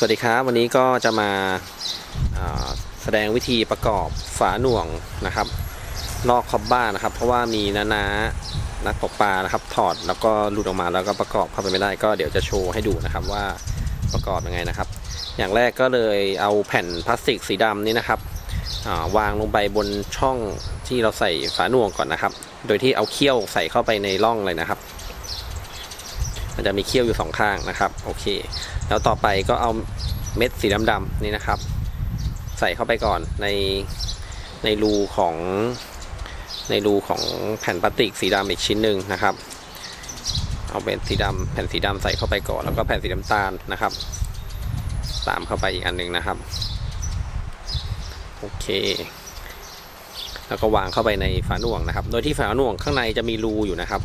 สวัสดีครับ วันนี้ก็จะมาาแสดงวิธีประกอบฝาหน่วงนะครับ ลอกคอบบ้านะครับ เพราะว่ามีนานานักตกปลานะครับ ถอดแล้วก็หลุดออกมาแล้วก็ประกอบเข้าไปไม่ได้ก็เดี๋ยวจะโชว์ให้ดูนะครับว่าประกอบยังไงนะครับ อย่างแรกก็เลยเอาแผ่นพลาสติกสีดำนี้นะครับาวางลงไปบนช่องที่เราใส่ฝาหน่วงก่อนนะครับ โดยที่เอาเขี้ยวใส่เข้าไปในร่องเลยนะครับ มันจะมีเขี้ยวอยู่สองข้างนะครับโอเค แล้วต่อไปก็เอาเม็ดสีดำๆนี่นะครับ ใส่เข้าไปก่อนในในรูของในรูของแผ่นพลาสติกสีดำอีกชิ้นหนึ่งนะครับ เอาเป็นสีดำแผ่นสีดำใส่เข้าไปก่อนแล้วก็แผ่นสีน้ำตาลนะครับ ตามเข้าไปอีกอันหนึ่งนะครับโอเค แล้วก็วางเข้าไปในฝาหน่วงนะครับ โดยที่ฝาหน่วงข้างในจะมีรูอยู่นะครับ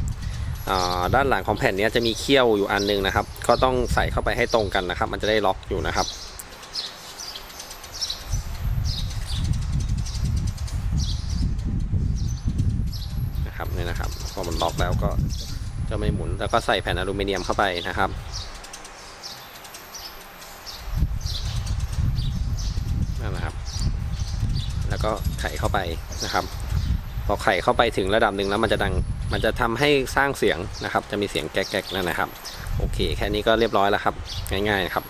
ด้านหลังของแผ่นนี้จะมีเขี้ยวอยู่อันหนึงนะครับ ก็ต้องใส่เข้าไปให้ตรงกันนะครับ มันจะได้ล็อกอยู่นะครับนะครับนี่นะครับพอมันล็อกแล้วก็จะไม่หมุนแล้วก็ใส่แผ่นอลูมิเนียมเข้าไปนะครับนั่นนะครับ แล้วก็ไขเข้าไปนะครับ พอไข่เข้าไปถึงระดับหนึ่งแล้วมันจะดัง มันจะทำให้สร้างเสียงนะครับ จะมีเสียงแก๊กๆนั่นนะครับ โอเค แค่นี้ก็เรียบร้อยแล้วครับ ง่ายๆนะครับ